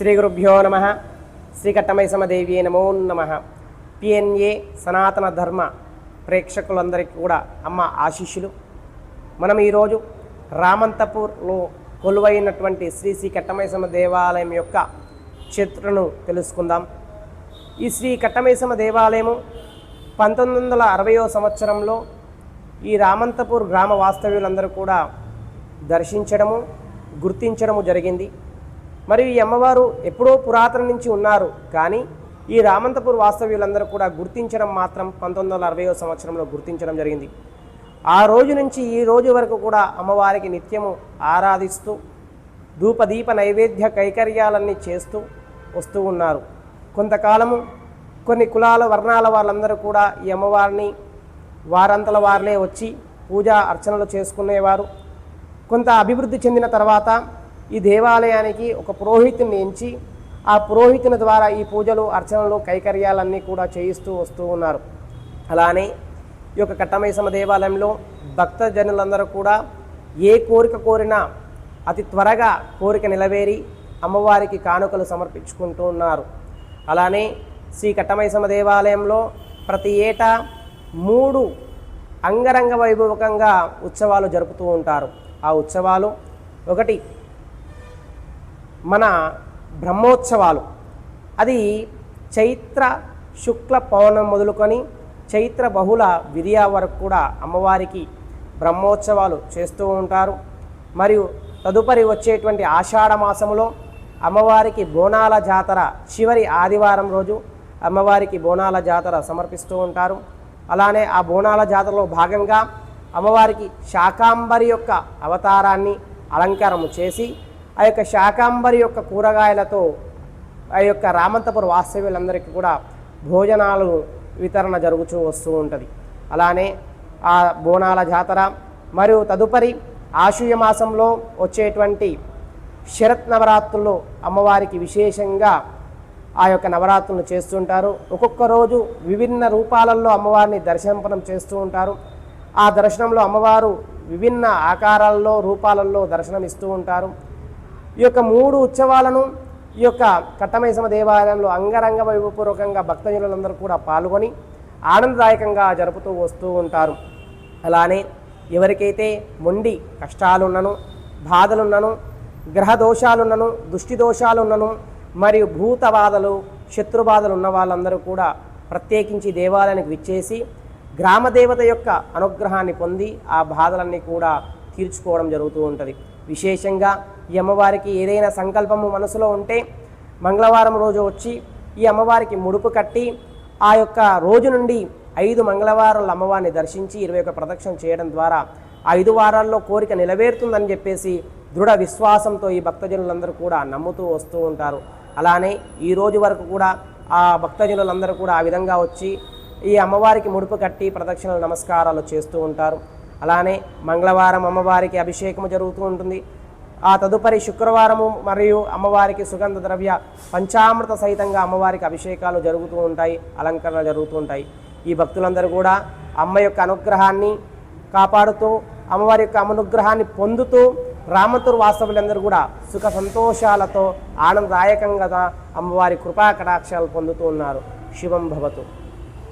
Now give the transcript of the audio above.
శ్రీ గురుభ్యో నమ. శ్రీకట్టమైసమదేవి నమో నమ. పిఎన్ఏ సనాతన ధర్మ ప్రేక్షకులందరికీ కూడా అమ్మ ఆశీస్సులు. మనం ఈరోజు రామంతపూర్లో కొలువైనటువంటి శ్రీ శ్రీ కట్టమైసమ దేవాలయం యొక్క చరిత్రను తెలుసుకుందాం. ఈ శ్రీ కట్టమైసమ దేవాలయము పంతొమ్మిది వందల అరవయో సంవత్సరంలో ఈ రామంతపూర్ గ్రామ వాస్తవ్యులందరూ కూడా దర్శించడము గుర్తించడము జరిగింది. మరియు ఈ అమ్మవారు ఎప్పుడో పురాతన నుంచి ఉన్నారు. కానీ ఈ రామంతపూర్ వాస్తవ్యులందరూ కూడా గుర్తించడం మాత్రం పంతొమ్మిది వందల అరవయో సంవత్సరంలో గుర్తించడం జరిగింది. ఆ రోజు నుంచి ఈ రోజు వరకు కూడా అమ్మవారికి నిత్యము ఆరాధిస్తూ ధూపదీప నైవేద్య కైకర్యాలన్నీ చేస్తూ వస్తూ ఉన్నారు. కొంతకాలము కొన్ని కులాల వర్ణాల వాళ్ళందరూ కూడా ఈ అమ్మవారిని వారంతల వారినే వచ్చి పూజా అర్చనలు చేసుకునేవారు. కొంత అభివృద్ధి చెందిన తర్వాత ఈ దేవాలయానికి ఒక పురోహితుని ఎంచి ఆ పురోహితుని ద్వారా ఈ పూజలు అర్చనలు కైకర్యాలన్నీ కూడా చేయిస్తూ వస్తూ ఉన్నారు. అలానే ఈ యొక్క కట్టమైసమ్మ దేవాలయంలో భక్తజనులందరూ కూడా ఏ కోరిక కోరినా అతి త్వరగా కోరిక నెలవేరి అమ్మవారికి కానుకలు సమర్పించుకుంటూ ఉన్నారు. అలానే శ్రీ కట్టమైసమ్మ దేవాలయంలో ప్రతి ఏటా మూడు అంగరంగ వైభవకంగా ఉత్సవాలు జరుపుతూ ఉంటారు. ఆ ఉత్సవాలు ఒకటి మన బ్రహ్మోత్సవాలు. అది చైత్ర శుక్ల పౌర్ణం మొదలుకొని చైత్ర బహుళ విరియా వరకు కూడా అమ్మవారికి బ్రహ్మోత్సవాలు చేస్తూ ఉంటారు. మరియు తదుపరి వచ్చేటువంటి ఆషాఢ మాసములో అమ్మవారికి బోనాల జాతర చివరి ఆదివారం రోజు అమ్మవారికి బోనాల జాతర సమర్పిస్తూ ఉంటారు. అలానే ఆ బోనాల జాతరలో భాగంగా అమ్మవారికి శాకాంబరి యొక్క అవతారాన్ని అలంకారము చేసి ఆ యొక్క శాకాంబరి యొక్క కూరగాయలతో ఆ యొక్క రామంతపుర వాస్తవ్యులందరికీ కూడా భోజనాలు వితరణ జరుగుతూ వస్తూ ఉంటుంది. అలానే ఆ బోనాల జాతర మరియు తదుపరి ఆశుయ మాసంలో వచ్చేటువంటి శరత్ నవరాత్రుల్లో అమ్మవారికి విశేషంగా ఆ యొక్క నవరాత్రులను చేస్తుంటారు ఒక్కొక్క రోజు విభిన్న రూపాలలో అమ్మవారిని దర్శనం చేస్తూ ఉంటారు. ఆ దర్శనంలో అమ్మవారు విభిన్న ఆకారాల్లో రూపాలలో దర్శనం ఇస్తూ ఉంటారు. ఈ యొక్క మూడు ఉత్సవాలను ఈ యొక్క కట్టమైసమ దేవాలయంలో అంగరంగ వైభవపూర్వకంగా భక్తజనులందరూ కూడా పాల్గొని ఆనందదాయకంగా జరుపుతూ వస్తూ ఉంటారు. అలానే ఎవరికైతే మొండి కష్టాలున్నను బాధలున్నను గ్రహ దోషాలున్నను దృష్టి దోషాలున్నను మరియు భూత బాధలు శత్రు బాధలు ఉన్న వాళ్ళందరూ కూడా ప్రత్యేకించి దేవాలయానికి విచ్చేసి గ్రామదేవత యొక్క అనుగ్రహాన్ని పొంది ఆ బాధలన్నీ కూడా తీర్చుకోవడం జరుగుతూ ఉంటుంది. విశేషంగా ఈ అమ్మవారికి ఏదైనా సంకల్పము మనసులో ఉంటే మంగళవారం రోజు వచ్చి ఈ అమ్మవారికి ముడుపు కట్టి ఆ యొక్క రోజు నుండి ఐదు మంగళవారాల అమ్మవారిని దర్శించి ఇరవై ఒక ప్రదక్షిణ చేయడం ద్వారా ఐదు వారాల్లో కోరిక నెరవేరుతుందని చెప్పేసి దృఢ విశ్వాసంతో ఈ భక్తజనులందరూ కూడా నమ్ముతూ వస్తూ ఉంటారు. అలానే ఈ రోజు వరకు కూడా ఆ భక్తజనులందరూ కూడా ఆ విధంగా వచ్చి ఈ అమ్మవారికి ముడుపు కట్టి ప్రదక్షిణలు నమస్కారాలు చేస్తూ ఉంటారు. అలానే మంగళవారం అమ్మవారికి అభిషేకము జరుగుతూ ఉంటుంది. ఆ తదుపరి శుక్రవారము మరియు అమ్మవారికి సుగంధ ద్రవ్య పంచామృత సహితంగా అమ్మవారికి అభిషేకాలు జరుగుతూ ఉంటాయి అలంకరణ జరుగుతూ ఉంటాయి. ఈ భక్తులందరూ కూడా అమ్మ యొక్క అనుగ్రహాన్ని కాపాడుతూ అమ్మవారి యొక్క అనుగ్రహాన్ని పొందుతూ రామతూరు వాస్తవులందరూ కూడా సుఖ సంతోషాలతో ఆనందదాయకంగా అమ్మవారి కృపా కటాక్షాలు పొందుతూ ఉన్నారు. శివం భవతు.